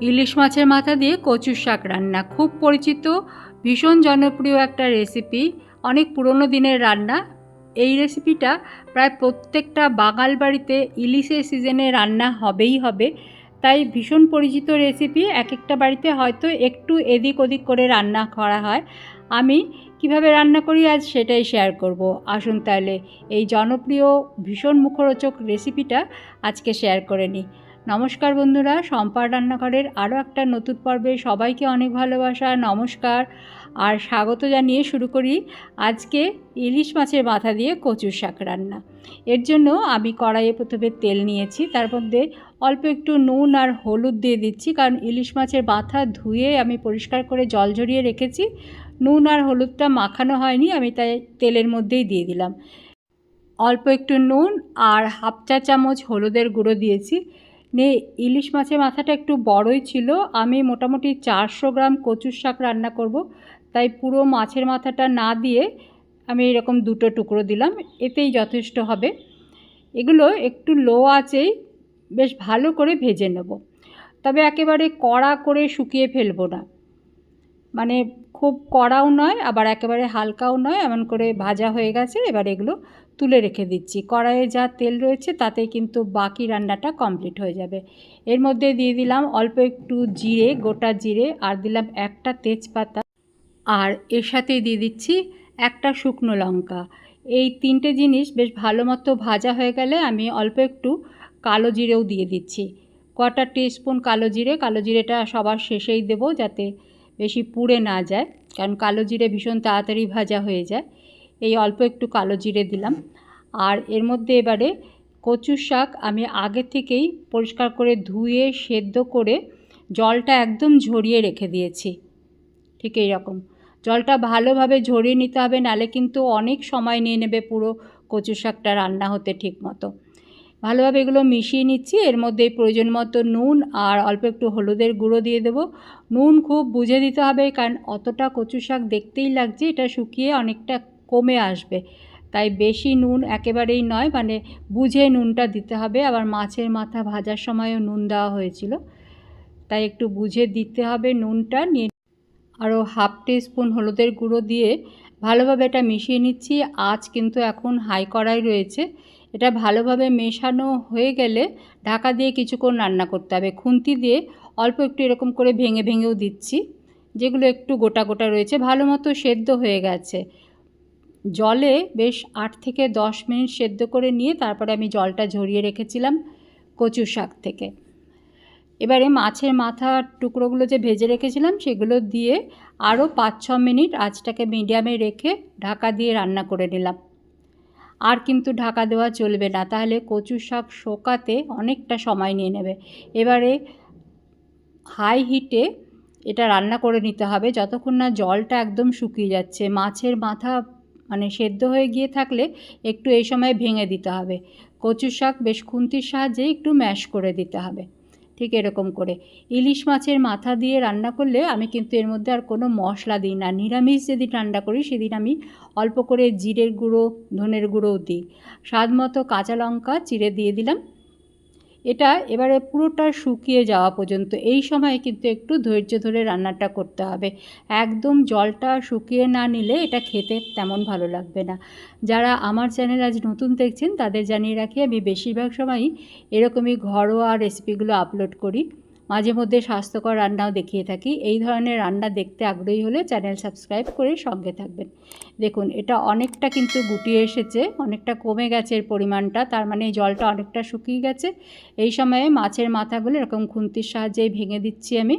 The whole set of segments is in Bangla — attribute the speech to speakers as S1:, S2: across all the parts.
S1: ইলিশ মাছের মাথা দিয়ে কচুর শাক রান্না। খুব পরিচিত, ভীষণ জনপ্রিয় একটা রেসিপি অনেক পুরনো দিনের রান্না। এই রেসিপিটা প্রায় প্রত্যেকটা বাঙাল বাড়িতে ইলিশের সিজনে রান্না হবেই হবে। তাই ভীষণ পরিচিত রেসিপি এক একটা বাড়িতে হয়তো একটু এদিক ওদিক করে রান্না করা হয়। আমি কীভাবে রান্না করি আজ সেটাই শেয়ার করব। আসুন তাহলে এই জনপ্রিয়, ভীষণ মুখরোচক রেসিপিটা আজকে শেয়ার করে নিই। নমস্কার বন্ধুরা, সম্পার রান্নাঘরের আরও একটা নতুন পর্বে সবাইকে অনেক ভালোবাসা, নমস্কার আর স্বাগত জানিয়ে শুরু করি আজকে ইলিশ মাছের মাথা দিয়ে কচুর শাক রান্না। এর জন্য আমি কড়াইয়ে প্রথমে তেল নিয়েছি, তার মধ্যে অল্প একটু নুন আর হলুদ দিয়ে দিচ্ছি, কারণ ইলিশ মাছের মাথা ধুয়ে আমি পরিষ্কার করে জল ঝরিয়ে রেখেছি। নুন আর হলুদটা মাখানো হয়নি, আমি তাই তেলের মধ্যেই দিয়ে দিলাম। অল্প একটু নুন আর হাফ চা চামচ হলুদের গুঁড়ো দিয়েছি। নে, ইলিশ মাছের মাথাটা একটু বড়ই ছিল। আমি মোটামুটি চারশো গ্রাম কচুর শাক রান্না করব। তাই পুরো মাছের মাথাটা না দিয়ে আমি এরকম দুটো টুকরো দিলাম। এতেই যথেষ্ট হবে। এগুলো একটু লো আঁচেই বেশ ভালো করে ভেজে নেব। তবে একেবারে কড়া করে শুকিয়ে ফেলব না। মানে খুব কড়াও নয়, আবার একেবারে হালকাও নয়। এমন করে ভাজা হয়ে গেছে। এবার এগুলো তুলে রেখে দিচ্ছি। কড়াইয়ে যা তেল রয়েছে তাতে কিন্তু বাকি রান্নাটা কমপ্লিট হয়ে যাবে। এর মধ্যে দিয়ে দিলাম অল্প একটু জিরে, গোটা জিরে আর দিলাম একটা তেজপাতা। আর এর সাথেই দিয়ে দিচ্ছি একটা শুকনো লঙ্কা। এই তিনটে জিনিস বেশ ভালো মতো ভাজা হয়ে গেলে আমি অল্প একটু কালো জিরেও দিয়ে দিচ্ছি। কটা টিস্পুন কালো জিরে, কালো জিরেটা সবার শেষেই দেব যাতে বেশি পুড়ে না যায়, কারণ কালো জিরে ভীষণ তাড়াতাড়ি ভাজা হয়ে যায়। এই অল্প একটু কালো জিরে দিলাম। আর এর মধ্যে এবারে কচু শাক আমি আগে থেকেই পরিষ্কার করে ধুয়ে, সেদ্ধ করে জলটা একদম ঝরিয়ে রেখে দিয়েছি। ঠিক এই রকম জলটা ভালোভাবে ঝরিয়ে নিতে হবে, নালে কিন্তু অনেক সময় নিয়ে নেবে পুরো কচু শাকটা রান্না হতে ঠিক মতো। ভালোভাবে এগুলো মিশিয়ে নিচ্ছি। এর মধ্যে প্রয়োজন মতো নুন আর অল্প একটু হলুদের গুঁড়ো দিয়ে দেবো। নুন খুব বুঝে দিতে হবে, কারণ অতটা কচু শাক দেখতেই লাগছে, এটা শুকিয়ে অনেকটা কমে আসবে। তাই বেশি নুন একেবারেই নয় মানে বুঝে নুনটা দিতে হবে। আবার মাছের মাথা ভাজার সময়ও নুন দেওয়া হয়েছিল। তাই একটু বুঝে দিতে হবে নুনটা। নিয়ে আরও হাফ স্পুন হলুদের গুঁড়ো দিয়ে ভালোভাবে এটা মিশিয়ে নিচ্ছি। আজ কিন্তু এখন হাই কড়াই রয়েছে। এটা ভালোভাবে মেশানো হয়ে গেলে ঢাকা দিয়ে কিছুক্ষণ রান্না করতে হবে। খুন্তি দিয়ে অল্প একটু এরকম করে ভেঙে ভেঙেও দিচ্ছি। যেগুলো একটু গোটা গোটা রয়েছে। ভালো মতো সেদ্ধ হয়ে গেছে। জলে বেশ আট থেকে দশ মিনিট সেদ্ধ করে নিয়ে তারপরে আমি জলটা ঝরিয়ে রেখেছিলাম কচু শাক থেকে। এবারে মাছের মাথার টুকরোগুলো যে ভেজে রেখেছিলাম সেগুলো দিয়ে আরও পাঁচ ছ মিনিট আঁচটাকে মিডিয়ামে রেখে ঢাকা দিয়ে রান্না করে নিলাম। আর কিন্তু ঢাকা দেওয়া চলবে না, তাহলে কচু শাক শোকাতে অনেকটা সময় নিয়ে নেবে। এবারে হাই হিটে এটা রান্না করে নিতে হবে, যতক্ষণ না জলটা একদম শুকিয়ে যাচ্ছে। মাছের মাথা মানে সেদ্ধ হয়ে গিয়ে থাকলে একটু এই সময় ভেঙে দিতে হবে। কচু শাক বেশ খুন্তির সাহায্যে একটু ম্যাশ করে দিতে হবে। ঠিক এরকম করে। ইলিশ মাছের মাথা দিয়ে রান্না করলে আমি কিন্তু এর মধ্যে আর কোনো মশলা দিই না। নিরামিষ যেদিন রান্না করি সেদিন আমি অল্প করে জিরের গুঁড়ো, ধনের গুঁড়োও দিই। স্বাদ মতো কাঁচা লঙ্কা চিড়ে দিয়ে দিলাম। এটা এবারে পুরোটা শুকিয়ে যাওয়া পর্যন্ত। এই সময় কিন্তু একটু ধৈর্য ধরে রান্নাটা করতে হবে। একদম জলটা শুকিয়ে না নিলে এটা খেতে তেমন ভালো লাগবে না। যারা আমার চ্যানেল আজ নতুন দেখছেন, তাদের জানিয়ে রাখি আমি বেশিরভাগ সময়ই এরকমই ঘরোয়া রেসিপিগুলো আপলোড করি। মাঝে মধ্যে স্বাস্থ্যকর রান্নাও দেখিয়ে থাকি। এই ধরনের রান্না দেখতে আগ্রহী হলে চ্যানেল সাবস্ক্রাইব করে সঙ্গে থাকবেন। দেখুন, এটা অনেকটা কিন্তু গুটিয়ে এসেছে, অনেকটা কমে গেছে এর পরিমাণটা, তার মানে জলটা অনেকটা শুকিয়ে গেছে। এই সময়ে মাছের মাথাগুলো এরকম খুন্তির সাহায্যেই ভেঙে দিচ্ছি আমি।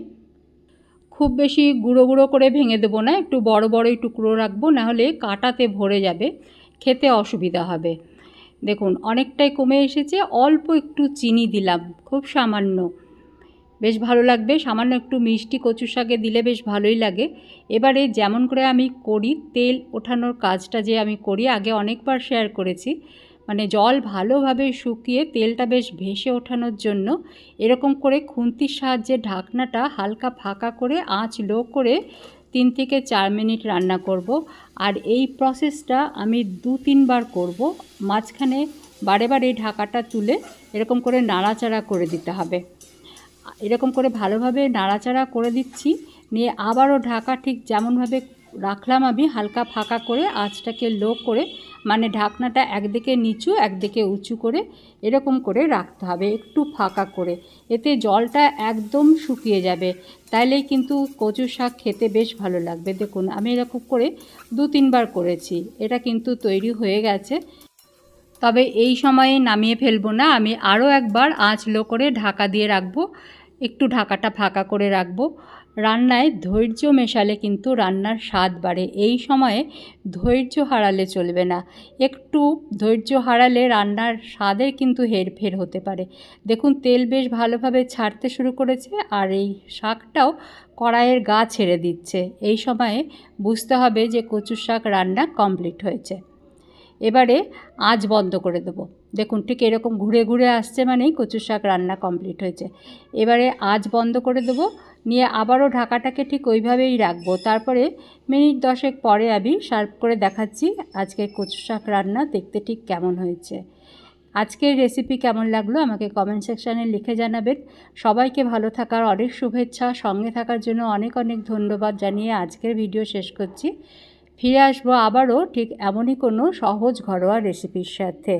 S1: খুব বেশি গুঁড়ো গুঁড়ো করে ভেঙে দেবো না, একটু বড় বড়ই টুকরো রাখব, নাহলে কাটাতে ভরে যাবে, খেতে অসুবিধা হবে। দেখুন, অনেকটাই কমে এসেছে, অল্প একটু চিনি দিলাম, খুব সামান্য। বেশ ভালো লাগবে। সামান্য একটু মিষ্টি কচু শাকে দিলে বেশ ভালোই লাগে। এবারে যেমন করে আমি করি, তেল ওঠানোর কাজটা যে আমি করি, আগে অনেকবার শেয়ার করেছি। মানে জল ভালোভাবে শুকিয়ে তেলটা বেশ ভেসে ওঠানোর জন্য এরকম করে খুন্তির সাহায্যে ঢাকনাটা হালকা ফাঁকা করে আঁচ লো করে তিন থেকে চার মিনিট রান্না করব। আর এই প্রসেসটা আমি দু তিনবার করব। মাঝখানে বারে বারে ঢাকাটা তুলে এরকম করে নাড়াচাড়া করে দিতে হবে। এরকম করে ভালোভাবে নাড়াচাড়া করে দিচ্ছি। নিয়ে আবারও ঢাকা ঠিক যেমনভাবে রাখলাম আমি, হালকা ফাঁকা করে আঁচটাকে লো করে মানে ঢাকনাটা একদিকে নিচু, একদিকে উঁচু করে এরকম করে রাখতে হবে, একটু ফাঁকা করে। এতে জলটা একদম শুকিয়ে যাবে। তাইলেই কিন্তু কচু শাক খেতে বেশ ভালো লাগবে। দেখুন, আমি এরকম করে দু তিনবার করেছি। এটা কিন্তু তৈরি হয়ে গেছে। তবে এই সময়ে নামিয়ে ফেলব না, আমি আরও একবার আঁচ লো করে ঢাকা দিয়ে রাখব, একটু ঢাকাটা ফাঁকা করে রাখব। রান্নায় ধৈর্য মেশালে কিন্তু রান্নার স্বাদ বাড়ে, এই সময়ে ধৈর্য হারালে চলবে না। একটু ধৈর্য হারালে রান্নার স্বাদের কিন্তু হেরফের হতে পারে। দেখুন, তেল বেশ ভালোভাবে ছাড়তে শুরু করেছে আর এই শাকটাও কড়াইয়ের গা ছেড়ে দিচ্ছে। এই সময়ে বুঝতে হবে যে কচুর শাক রান্না কমপ্লিট হয়েছে। এবারে আঁচ বন্ধ করে দেবো। দেখুন, ঠিক এরকম ঘুরে ঘুরে আসছে মানেই কচুর শাক রান্না কমপ্লিট হয়েছে। এবারে আঁচ বন্ধ করে দেবো, নিয়ে আবারও ঢাকাটাকে ঠিক ওইভাবেই রাখব। তারপরে মিনিট দশেক পরে আমি সার্ভ করে দেখাচ্ছি আজকের কচু শাক রান্না, দেখতে ঠিক কেমন হয়েছে। আজকের রেসিপি কেমন লাগল আমাকে কমেন্ট সেকশানে লিখে জানাবেন। সবাইকে ভালো থাকার অনেক শুভেচ্ছা। সঙ্গে থাকার জন্য অনেক অনেক ধন্যবাদ জানিয়ে আজকের ভিডিও শেষ করছি। ফিরে আসব আবারও ঠিক এমনই কোনো সহজ ঘরোয়া রেসিপির সাথে।